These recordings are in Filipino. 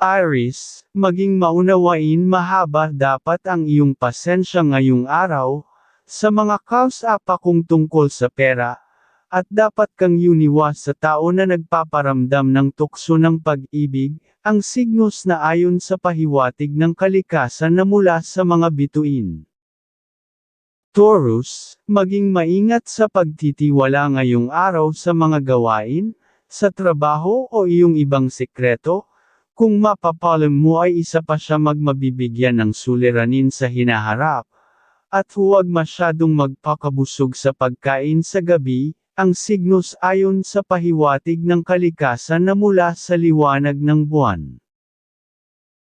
Iris, maging maunawain mahaba dapat ang iyong pasensya ngayong araw, sa mga kausapa kung tungkol sa pera, at dapat kang yuniwas sa tao na nagpaparamdam ng tukso ng pag-ibig, ang signos na ayon sa pahiwatig ng kalikasan na mula sa mga bituin. Taurus, maging maingat sa pagtitiwala ngayong araw sa mga gawain, sa trabaho o iyong ibang sekreto, kung mapapalam mo ay isa pa siya magmabibigyan ng suliranin sa hinaharap, at huwag masyadong magpakabusog sa pagkain sa gabi, ang signos ayon sa pahiwatig ng kalikasan na mula sa liwanag ng buwan.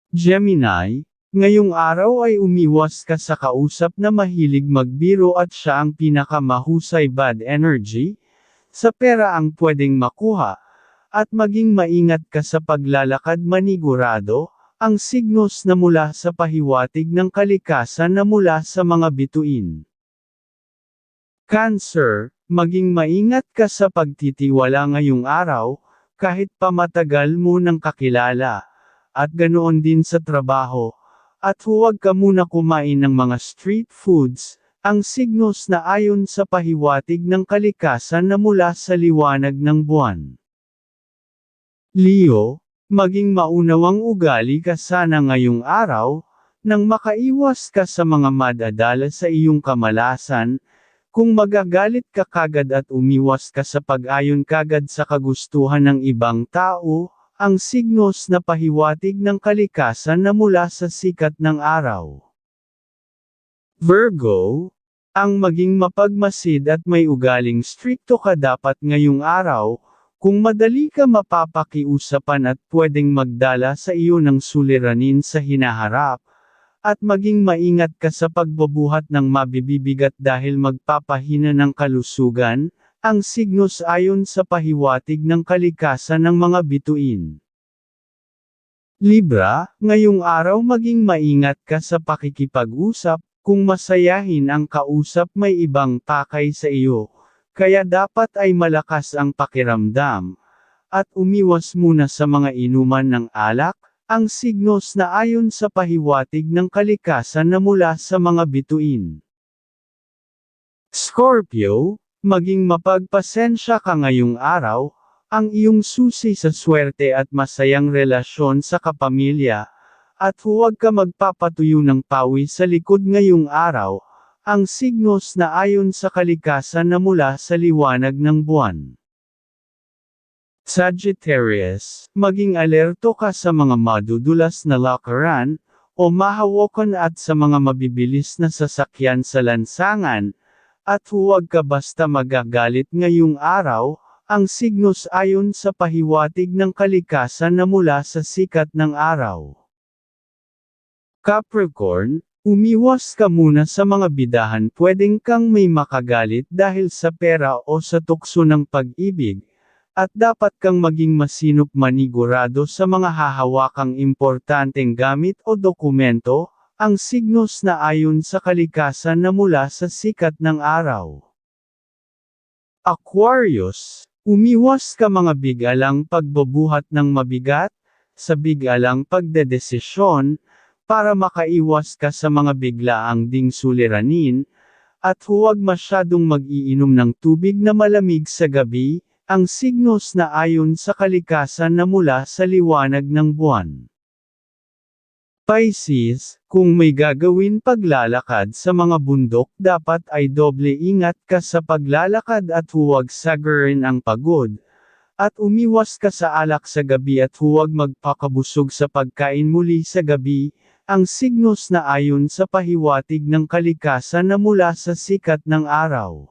Gemini, ngayong araw ay umiwas ka sa kausap na mahilig magbiro at siya ang pinakamahusay bad energy, sa pera ang pwedeng makuha, at maging maingat ka sa paglalakad manigurado, ang signos na mula sa pahiwatig ng kalikasan na mula sa mga bituin. Cancer, maging maingat ka sa pagtitiwala ngayong araw, kahit pa matagal mo nang kakilala, at ganoon din sa trabaho, at huwag ka muna kumain ng mga street foods, ang signos na ayon sa pahiwatig ng kalikasan na mula sa liwanag ng buwan. Leo, maging maunawang ugali ka sana ngayong araw, nang makaiwas ka sa mga madadala sa iyong kamalasan, kung magagalit ka kagad at umiwas ka sa pag-ayon kagad sa kagustuhan ng ibang tao, ang signos na pahiwatig ng kalikasan na mula sa sikat ng araw. Virgo, ang maging mapagmasid at may ugaling strikto ka dapat ngayong araw, kung madali ka mapapakiusapan at pwedeng magdala sa iyo ng suliranin sa hinaharap, at maging maingat ka sa pagbabuhat ng mabibibigat dahil magpapahina ng kalusugan, ang signos ayon sa pahiwatig ng kalikasan ng mga bituin. Libra, ngayong araw maging maingat ka sa pakikipag-usap, kung masayahin ang kausap may ibang pakay sa iyo, kaya dapat ay malakas ang pakiramdam, at umiwas muna sa mga inuman ng alak, ang signos na ayon sa pahiwatig ng kalikasan na mula sa mga bituin. Scorpio, maging mapagpasensya ka ngayong araw, ang iyong susi sa swerte at masayang relasyon sa kapamilya, at huwag ka magpapatuyo ng pawi sa likod ngayong araw, ang signos na ayon sa kalikasan na mula sa liwanag ng buwan. Sagittarius, maging alerto ka sa mga madudulas na lakaran, o mahawakan at sa mga mabibilis na sasakyan sa lansangan, at huwag ka basta magagalit ngayong araw, ang signos ayon sa pahiwatig ng kalikasan na mula sa sikat ng araw. Capricorn, Umiwas ka muna sa mga bidahan pwedeng kang may makagalit dahil sa pera o sa tukso ng pag-ibig, at dapat kang maging masinop manigurado sa mga hahawakang importanteng gamit o dokumento, ang signos na ayon sa kalikasan na mula sa sikat ng araw. Aquarius, umiwas ka mga bigalang pagbabuhat ng mabigat, sa bigalang pagdedesisyon, para makaiwas ka sa mga biglaang ding suliranin, at huwag masyadong mag-iinom ng tubig na malamig sa gabi, ang signos na ayon sa kalikasan na mula sa liwanag ng buwan. Pisces, kung may gagawin paglalakad sa mga bundok dapat ay doble ingat ka sa paglalakad at huwag sagarin ang pagod, at umiwas ka sa alak sa gabi at huwag magpakabusog sa pagkain muli sa gabi, ang signos na ayon sa pahiwatig ng kalikasan na mula sa sikat ng araw.